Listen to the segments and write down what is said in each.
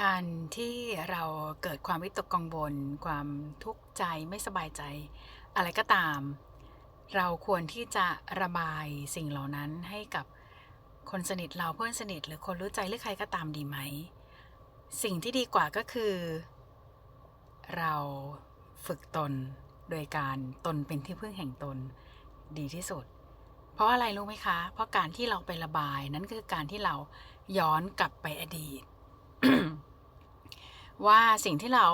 การที่เราเกิดความวิตกกังวล ความทุกข์ใจไม่สบายใจ อะไรก็ตาม เราควรที่จะระบายสิ่งเหล่านั้นให้กับคนสนิทเราเพื่อนสนิท หรือคนรู้ใจหรือใครก็ตามดีไหม สิ่งที่ดีกว่าก็คือ เราฝึกตนโดยการตนเป็นที่พึ่งแห่งตนดีที่สุด เพราะอะไรรู้ไหมคะ เพราะการที่เราไประบายนั้นคือการที่เราย้อนกลับไปอดีต ว่าสิ่งที่เรา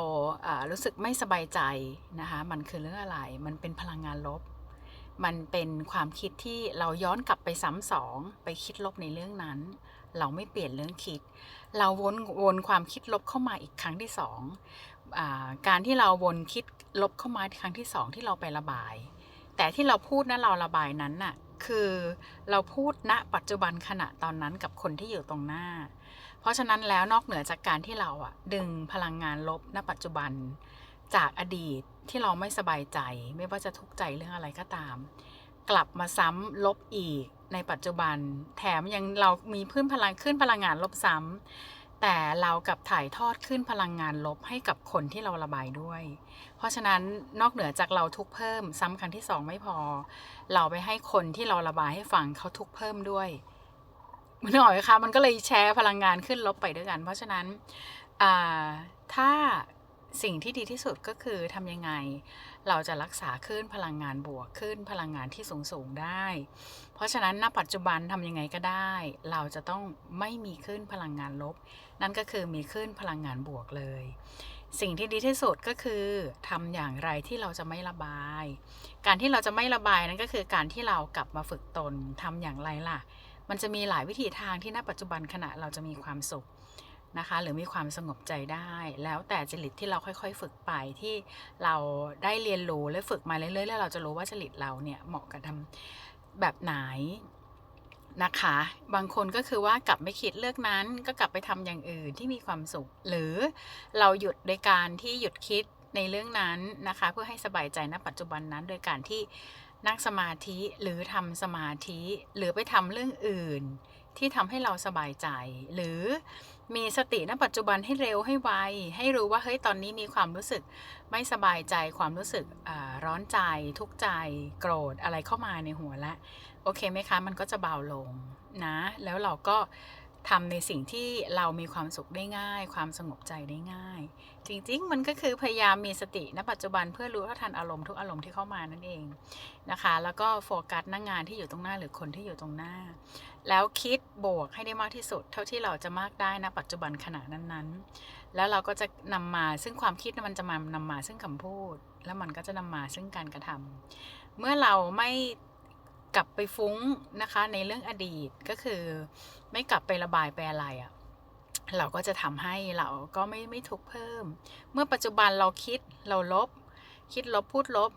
รู้สึกไม่สบายใจนะคะมันคือเรื่องอะไร มันเป็นพลังงานลบ มันเป็นความคิดที่เราย้อนกลับไปซ้ำสองไปคิดลบในเรื่องนั้น เราไม่เปลี่ยนเรื่องคิด เราวนวนความคิดลบเข้ามาอีกครั้งที่สองอการที่เราวนคิดลบเข้ามาครั้งที่สองที่เราไประบาย แต่ที่เราพูดนะเราระบายนั้นน่ะคือเราพูดณปัจจุบันขณะตอนนั้นกับคนที่อยู่ตรงหน้า เพราะฉะนั้นแล้วนอกเหนือจากการที่เราอะดึงพลังงานลบณปัจจุบัน จากอดีตที่เราไม่สบายใจ ไม่ว่าจะทุกข์ใจเรื่องอะไรก็ตาม กลับมาซ้ำลบอีกในปัจจุบัน แถมยังเรามีพื้นพลังขึ้นพลังงานลบซ้ำแต่เรากับถ่ายทอดขึ้นพลังงานลบให้กับคนที่เราระบายด้วย เพราะฉะนั้นนอกเหนือจากเราทุกเพิ่ม ซ้ำครั้งที่สองไม่พอ เราไปให้คนที่เราระบายให้ฟังเขาทุกเพิ่มด้วย มันหน่อยคะมันก็เลยแชร์พลังงานขึ้นลบไปด้วยกัน เพราะฉะนั้นถ้าสิ่งที่ดีที่สุดก็คือทำยังไง เราจะรักษาขึ้นพลังงานบวกขึ้นพลังงานที่สูงสูงได้ เพราะฉะนั้นณปัจจุบันทำยังไงก็ได้ เราจะต้องไม่มีขึ้นพลังงานลบ นั่นก็คือมีขึ้นพลังงานบวกเลย สิ่งที่ดีที่สุดก็คือทำอย่างไรที่เราจะไม่ระบาย การที่เราจะไม่ระบายนั่นก็คือการที่เรากลับมาฝึกตนทำอย่างไรล่ะ มันจะมีหลายวิธีทางที่ณปัจจุบันขณะเราจะมีความสุขนะคะ หรือมีความสงบใจได้ แล้วแต่จริตที่เราค่อยๆ ฝึกไปที่เราได้เรียนรู้และฝึกมาเรื่อยๆแล้วเราจะรู้ว่าจริตเราเนี่ยเหมาะกับทำแบบไหนนะคะ บางคนก็คือว่ากลับไม่คิดเลือกนั้น ก็กลับไปทำอย่างอื่นที่มีความสุข หรือเราหยุดโดยการที่หยุดคิดในเรื่องนั้นนะคะ เพื่อให้สบายใจณปัจจุบันนั้นโดยการที่ นั่งสมาธิหรือทำสมาธิหรือไปทำเรื่องอื่น ที่ทำให้เราสบายใจ หรือมีสติณปัจจุบันให้เร็วให้ไวให้รู้ว่าเฮ้ยตอนนี้มีความรู้สึกไม่สบายใจความรู้สึกร้อนใจ ทุกข์ใจ โกรธอะไรเข้ามาในหัวละ โอเคไหมคะ มันก็จะเบาลงนะ แล้วเราก็ ทำในสิ่งที่เรามีความสุขได้ง่าย ความสงบใจได้ง่าย จริงๆ มันก็คือพยายามมีสติณปัจจุบันเพื่อรู้เท่าทันอารมณ์ทุกอารมณ์ที่เข้ามานั่นเองนะคะ แล้วก็โฟกัสหน้างงานที่อยู่ตรงหน้าหรือคนที่อยู่ตรงหน้า แล้วคิดบวกให้ได้มากที่สุด เท่าที่เราจะมากได้นะปัจจุบันขณะนั้นๆ แล้วเราก็จะนำมาซึ่งความคิดน่ะมันจะมานำมาซึ่งคำพูด แล้วมันก็จะนำมาซึ่งการกระทำเมื่อเราไม่ กลับไปฟุ้งนะคะในเรื่องอดีตก็คือไม่กลับไประบายไปอะไรอะ่ะเราก็จะทำให้เราก็ไม่ไม่ทุกข์เพิ่ม เมื่อปัจจุบันเราคิดเราลบ คิดลบพูดลบ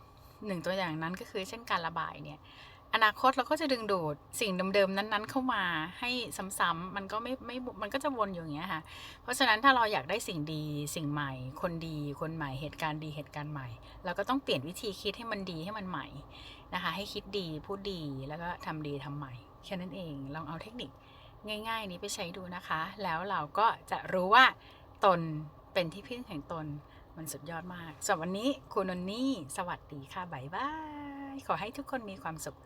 หนึ่งตัวอย่างนั้นก็คือเช่นการระบายเนี่ย อนาคตเราก็จะดึงดูดสิ่งเดิมๆนั้นๆ เข้ามาให้ซ้ำๆมันก็ไม่ไม่มันก็จะวนอยู่อย่างเงี้ยค่ะ เพราะฉะนั้นถ้าเราอยากได้สิ่งดีสิ่งใหม่ คนดีคนใหม่เหตุการณ์ดีเหตุการณ์ใหม่ เราก็ต้องเปลี่ยนวิธีคิดให้มันดีให้มันใหม่นะคะ ให้คิดดีพูดดีแล้วก็ทำดีทำใหม่แค่นั้นเองลองเอาเทคนิคง่าย ๆ นี้ไปใช้ดูนะคะ แล้วเราก็จะรู้ว่าตนเป็นที่พึ่งแห่งตนมันสุดยอดมากสำหรับวันนี้คุณนนนี่ สวัสดีค่ะ บ๊ายบาย ขอให้ทุกคนมีความสุข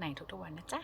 ในทุกๆวันนะจ๊ะ